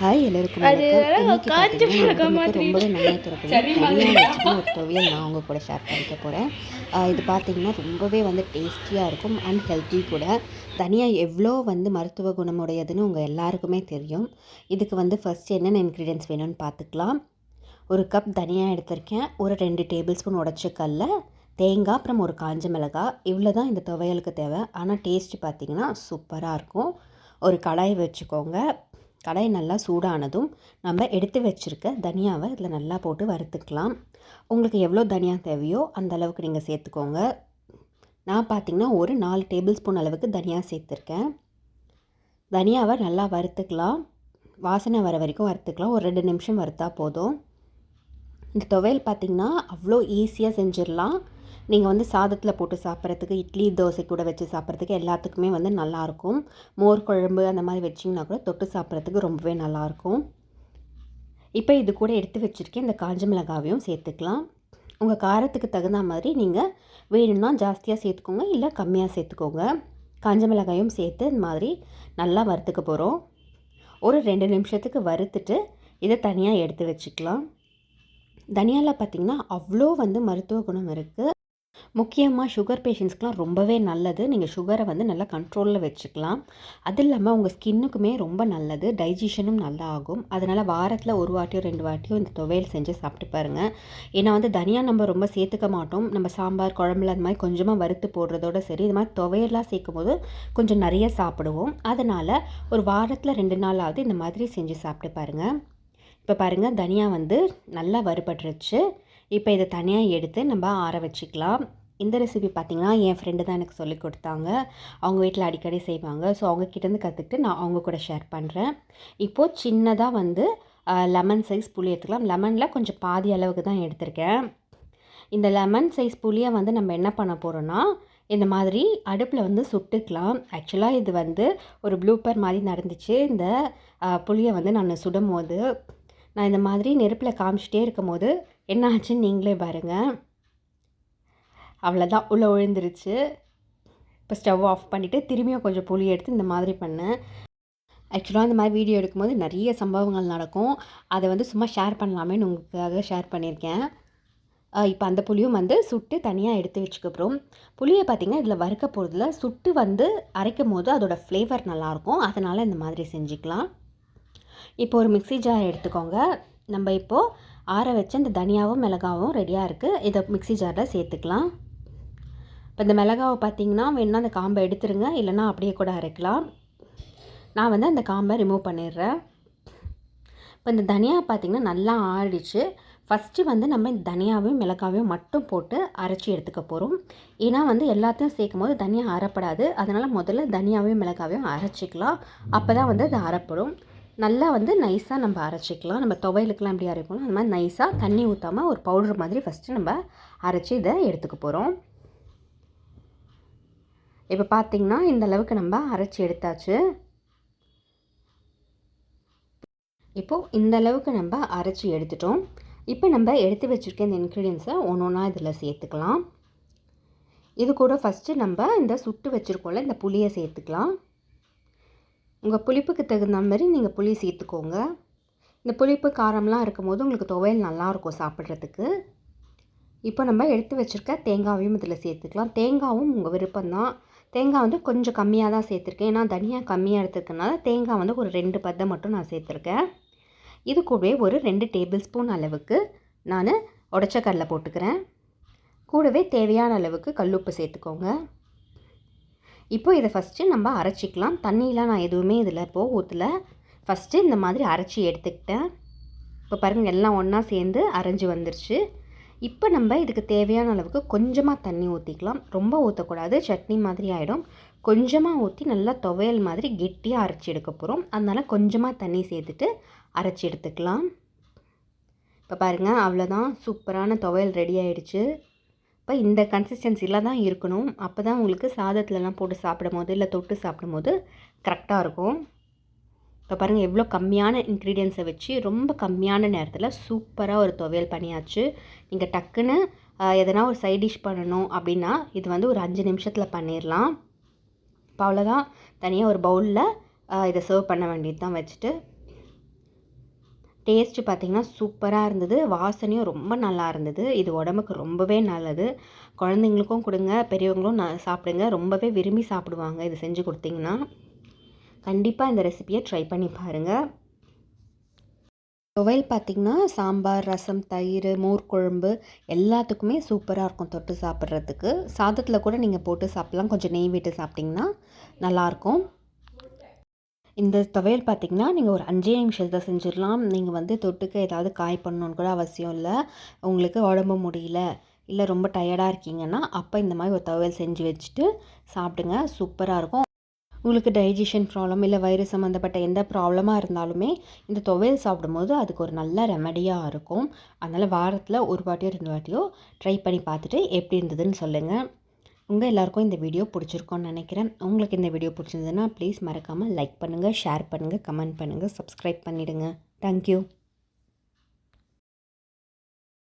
Hi எல்லாருக்கும் ரொம்பவே நல்லா வச்சுட்டு ஒரு துவையல் நான் உங்கள் கூட ஷேர் பண்ணிக்க போகிறேன் இது பார்த்தீங்கன்னா ரொம்பவே வந்து டேஸ்டியாக இருக்கும் அண்ட் ஹெல்த்தி கூட. தனியாக எவ்வளோ வந்து மருத்துவ குணமுடையதுன்னு உங்கள் எல்லாருக்குமே தெரியும். இதுக்கு வந்து ஃபஸ்ட்டு என்னென்ன இன்க்ரீடியன்ஸ் வேணும்னு பார்த்துக்கலாம் ஒரு கப் தனியாக எடுத்திருக்கேன். ஒரு ரெண்டு டேபிள் ஸ்பூன் உடச்ச தேங்காய் அப்புறம் ஒரு காஞ்ச மிளகாய் இவ்வளோ தான் இந்த துவையலுக்கு தேவை. ஆனால் டேஸ்ட் பார்த்தீங்கன்னா சூப்பராக இருக்கும். ஒரு கடாய் வச்சுக்கோங்க. கடாய் நல்லா சூடானதும் நம்ம எடுத்து வச்சுருக்க தனியாவை இதில் நல்லா போட்டு வறுத்துக்கலாம். உங்களுக்கு எவ்வளோ தனியா தேவையோ அந்த அளவுக்கு நீங்கள் சேர்த்துக்கோங்க. நான் பார்த்திங்கன்னா ஒரு நாலு டேபிள் ஸ்பூன் அளவுக்கு தனியா சேர்த்துருக்கேன். தனியாவை நல்லா வறுத்துக்கலாம். வாசனை வர வரைக்கும் வறுத்துக்கலாம். ஒரு ரெண்டு நிமிஷம் வறுத்தா போதும். இந்த துவையல் பார்த்திங்கன்னா அவ்வளோ ஈஸியாக செஞ்சிடலாம். நீங்கள் வந்து சாதத்தில் போட்டு சாப்பிட்றதுக்கு இட்லி தோசை கூட வச்சு சாப்பிட்றதுக்கு எல்லாத்துக்குமே வந்து நல்லாயிருக்கும். மோர் குழம்பு அந்த மாதிரி வச்சிங்கன்னா கூட தொட்டு சாப்பிட்றதுக்கு ரொம்பவே நல்லாயிருக்கும். இப்போ இது கூட எடுத்து வச்சுருக்கேன். இந்த காஞ்ச மிளகாவையும் சேர்த்துக்கலாம். உங்கள் காரத்துக்கு தகுந்த மாதிரி நீங்கள் வேணும்னா ஜாஸ்தியாக சேர்த்துக்கோங்க இல்லை கம்மியாக சேர்த்துக்கோங்க. காஞ்ச மிளகாயும் சேர்த்து இந்த மாதிரி நல்லா வறுத்துக்க போகிறோம் ஒரு ரெண்டு நிமிஷத்துக்கு வறுத்துட்டு இதை தனியாக எடுத்து வச்சுக்கலாம். தனியாவில் பார்த்திங்கன்னா அவ்வளோ வந்து மருத்துவ குணம் இருக்குது முக்கியமாக சுகர் பேஷண்ட்ஸ்க்கெலாம் ரொம்பவே நல்லது. நீங்கள் சுகரை வந்து நல்லா கண்ட்ரோலில் வச்சுக்கலாம். அது இல்லாமல் உங்கள் ஸ்கின்னுக்குமே ரொம்ப நல்லது. டைஜஷனும் நல்லா ஆகும் அதனால் வாரத்தில் ஒரு வாட்டியோ ரெண்டு வாட்டியோ இந்த துவையல் செஞ்சு சாப்பிட்டு பாருங்கள் ஏன்னா வந்து தனியாக நம்ம ரொம்ப சேர்த்துக்க மாட்டோம். நம்ம சாம்பார் குழம்புல அந்த மாதிரி கொஞ்சமாக வறுத்து போடுறதோட சரி இது மாதிரி துவையெல்லாம் சேர்க்கும் போது கொஞ்சம் நிறைய சாப்பிடுவோம். அதனால் ஒரு வாரத்தில் ரெண்டு நாளாவது இந்த மாதிரி செஞ்சு சாப்பிட்டு பாருங்கள் இப்போ பாருங்கள் தனியா வந்து நல்லா வறுபட்டுருச்சு. இப்போ இதை தனியாக எடுத்து நம்ம ஆற வச்சுக்கலாம். இந்த ரெசிபி பார்த்திங்கன்னா என் ஃப்ரெண்டு தான் எனக்கு சொல்லி கொடுத்தாங்க. அவங்க வீட்டில் அடிக்கடி செய்வாங்க. ஸோ அவங்கக்கிட்டேருந்து கற்றுக்கிட்டு நான் அவங்க கூட ஷேர் பண்ணுறேன் இப்போது சின்னதாக வந்து லெமன் சைஸ் புளி எடுத்துக்கலாம். லெமனில் கொஞ்சம் பாதி அளவுக்கு தான் எடுத்திருக்கேன். இந்த லெமன் சைஸ் புளியை வந்து நம்ம என்ன பண்ண போகிறோன்னா இந்த மாதிரி அடுப்பில் வந்து சுட்டுக்கலாம். ஆக்சுவலாக இது வந்து ஒரு ப்ளூப்பர் மாதிரி நடந்துச்சு. இந்த புளியை வந்து நான் சுடும் போது நான் இந்த மாதிரி நெருப்பில் காமிச்சிட்டே இருக்கும் போது என்ன ஆச்சுன்னு நீங்களே பாருங்கள் அவ்வளோதான் உள்ளே விழுந்துருச்சு. இப்போ ஸ்டவ் ஆஃப் பண்ணிவிட்டு திரும்பியும் கொஞ்சம் புளி எடுத்து இந்த மாதிரி பண்ணேன். ஆக்சுவலாக இந்த மாதிரி வீடியோ எடுக்கும்போது நிறைய சம்பவங்கள் நடக்கும். அதை வந்து சும்மா ஷேர் பண்ணலாமேன்னு உங்களுக்காக ஷேர் பண்ணியிருக்கேன். இப்போ அந்த புளியும் வந்து சுட்டு தனியாக எடுத்து வச்சுக்கப்புறம் புளியை பார்த்திங்கன்னா இதில் வறுக்க போகிறதுல சுட்டு வந்து அரைக்கும் போது அதோடய ஃப்ளேவர் நல்லாயிருக்கும். அதனால் இந்த மாதிரி செஞ்சுக்கலாம். இப்போ ஒரு மிக்சி ஜார் எடுத்துக்கோங்க. நம்ம இப்போது ஆற வச்ச இந்த தனியாவும் மிளகாவும் ரெடியாக இருக்குது இதை மிக்சி ஜாரில் சேர்த்துக்கலாம். இப்போ இந்த மிளகாவை பார்த்தீங்கன்னா வேணுன்னா அந்த காம்பை எடுத்துருங்க. இல்லைனா அப்படியே கூட அரைக்கலாம். நான் வந்து அந்த காம்பை ரிமூவ் பண்ணிடுறேன். இப்போ இந்த தனியா பார்த்திங்கன்னா நல்லா ஆறிடுச்சு. ஃபஸ்ட்டு வந்து நம்ம இந்த தனியாவையும் மிளகாவையும் மட்டும் போட்டு அரைச்சி எடுத்துக்க போகிறோம் ஏன்னா வந்து எல்லாத்தையும் சேர்க்கும் போது தனியாக அரைப்படாது. அதனால் முதல்ல தனியாவையும் மிளகாவையும் அரைச்சிக்கலாம். அப்போ தான் வந்து அது அரைப்படும். நல்லா வந்து நைஸாக நம்ம அரைச்சிக்கலாம். நம்ம துவையலுக்கெலாம் எப்படி அரைப்போம் அந்த மாதிரி நைஸாக தண்ணி ஊற்றாமல் ஒரு பவுடர் மாதிரி ஃபஸ்ட்டு நம்ம அரைச்சி இதை எடுத்துக்க போகிறோம் இப்போ பார்த்திங்கன்னா இந்த அளவுக்கு நம்ம அரைச்சி எடுத்தாச்சு. இப்போது இந்த அளவுக்கு நம்ம அரைச்சி எடுத்துட்டோம். இப்போ நம்ம எடுத்து வச்சுருக்க இந்த இன்க்ரீடியன்ஸை ஒன்று ஒன்றா இதில் சேர்த்துக்கலாம். இது கூட ஃபஸ்ட்டு நம்ம இந்த சுட்டு வச்சுருக்கோம்ல இந்த புளியை சேர்த்துக்கலாம். உங்கள் புளிப்புக்கு தகுந்த மாதிரி நீங்கள் புளி சேர்த்துக்கோங்க. இந்த புளிப்பு காரம்லாம் இருக்கும் போது உங்களுக்கு துவையல் நல்லாயிருக்கும் சாப்பிட்றதுக்கு. இப்போ நம்ம எடுத்து வச்சுருக்க தேங்காவையும் இதில் சேர்த்துக்கலாம். தேங்காவும் உங்கள் விருப்பம்தான். தேங்காய் வந்து கொஞ்சம் கம்மியாக தான் சேர்த்துருக்கேன். ஏன்னா தனியாக கம்மியாக எடுத்துருக்கனால தேங்காய் வந்து ஒரு ரெண்டு பத்தை மட்டும் நான் சேர்த்துருக்கேன். இது கூடவே ஒரு ரெண்டு டேபிள் ஸ்பூன் அளவுக்கு நான் உடச்ச கடலை போட்டுக்கிறேன். கூடவே தேவையான அளவுக்கு கல்லுப்பு சேர்த்துக்கோங்க. இப்போ இதை ஃபஸ்ட்டு நம்ம அரைச்சிக்கலாம். தண்ணியெலாம் நான் எதுவுமே இதில் இப்போது ஊற்றல ஃபஸ்ட்டு இந்த மாதிரி அரைச்சி எடுத்துக்கிட்டேன். இப்போ பாருங்கள் எல்லாம் ஒன்றா சேர்ந்து அரைஞ்சி வந்துருச்சு. இப்போ நம்ம இதுக்கு தேவையான அளவுக்கு கொஞ்சமாக தண்ணி ஊற்றிக்கலாம் ரொம்ப ஊற்றக்கூடாது சட்னி மாதிரி ஆகிடும் கொஞ்சமாக ஊற்றி நல்லா துவையல் மாதிரி கெட்டியாக அரைச்சி எடுக்க போகிறோம் அதனால் கொஞ்சமாக தண்ணி சேர்த்துட்டு அரைச்சி எடுத்துக்கலாம். இப்போ பாருங்கள் அவ்வளோதான் சூப்பரான துவையல் ரெடி ஆகிடுச்சு இப்போ இந்த கன்சிஸ்டன்சியில் தான் இருக்கணும். அப்போ தான் உங்களுக்கு சாதத்துலலாம் போட்டு சாப்பிடும் போது இல்லை தொட்டு சாப்பிடும் போது கரெக்டாக இருக்கும். இப்போ பாருங்கள் எவ்வளோ கம்மியான இன்க்ரீடியன்ஸை வச்சு ரொம்ப கம்மியான நேரத்தில் சூப்பராக ஒரு துவையல் பண்ணியாச்சு. நீங்கள் டக்குன்னு எதனா ஒரு சைட் டிஷ் பண்ணணும் அப்படின்னா இது வந்து ஒரு அஞ்சு நிமிஷத்தில் பண்ணிடலாம் இப்போ அவ்வளோதான் தனியாக ஒரு பவுலில் இதை சர்வ் பண்ண வேண்டியது தான் வச்சுட்டு டேஸ்ட்டு பார்த்திங்கன்னா சூப்பராக இருந்தது. வாசனையும் ரொம்ப நல்லா இருந்தது. இது உடம்புக்கு ரொம்பவே நல்லது. குழந்தைங்களுக்கும் கொடுங்க பெரியவங்களும் ந சாப்பிடுங்க. ரொம்பவே விரும்பி சாப்பிடுவாங்க இது செஞ்சு கொடுத்தீங்கன்னா. கண்டிப்பாக இந்த ரெசிபியை ட்ரை பண்ணி பாருங்கள் துவையல் பார்த்திங்கன்னா சாம்பார் ரசம் தயிர் மோர் குழம்பு எல்லாத்துக்குமே சூப்பராக இருக்கும் தொட்டு சாப்பிட்றதுக்கு. சாதத்தில் கூட நீங்கள் போட்டு சாப்பிட்லாம். கொஞ்சம் நெய் விட்டு சாப்பிட்டிங்கன்னா நல்லாயிருக்கும் இந்த துவையல் பார்த்திங்கன்னா நீங்கள் ஒரு அஞ்சே நிமிஷத்தை செஞ்சிடலாம். நீங்கள் வந்து தொட்டுக்க ஏதாவது காய் பண்ணணுன்னு கூட அவசியம் இல்லை. உங்களுக்கு உடம்பு முடியல இல்லை ரொம்ப டயர்டாக இருக்கீங்கன்னா அப்போ இந்த மாதிரி ஒரு துவையல் செஞ்சு வச்சுட்டு சாப்பிடுங்க. சூப்பராக இருக்கும். உங்களுக்கு டைஜஷன் ப்ராப்ளம் இல்லை வயிறு சம்மந்தப்பட்ட எந்த ப்ராப்ளமாக இருந்தாலுமே இந்த துவையல் சாப்பிடும்போது அதுக்கு ஒரு நல்ல ரெமடியாக இருக்கும். அதனால் வாரத்தில் ஒரு வாட்டியோ ரெண்டு வாட்டியோ ட்ரை பண்ணி பார்த்துட்டு எப்படி இருந்ததுன்னு சொல்லுங்கள் உங்கள் எல்லாருக்கும் இந்த வீடியோ பிடிச்சிருக்கோன்னு நினைக்கிறேன். உங்களுக்கு இந்த வீடியோ பிடிச்சிருந்ததுன்னா ப்ளீஸ் மறக்காமல் லைக் பண்ணுங்கள் ஷேர் பண்ணுங்கள் கமெண்ட் பண்ணுங்கள் சப்ஸ்கிரைப் பண்ணிவிடுங்க தேங்க்யூ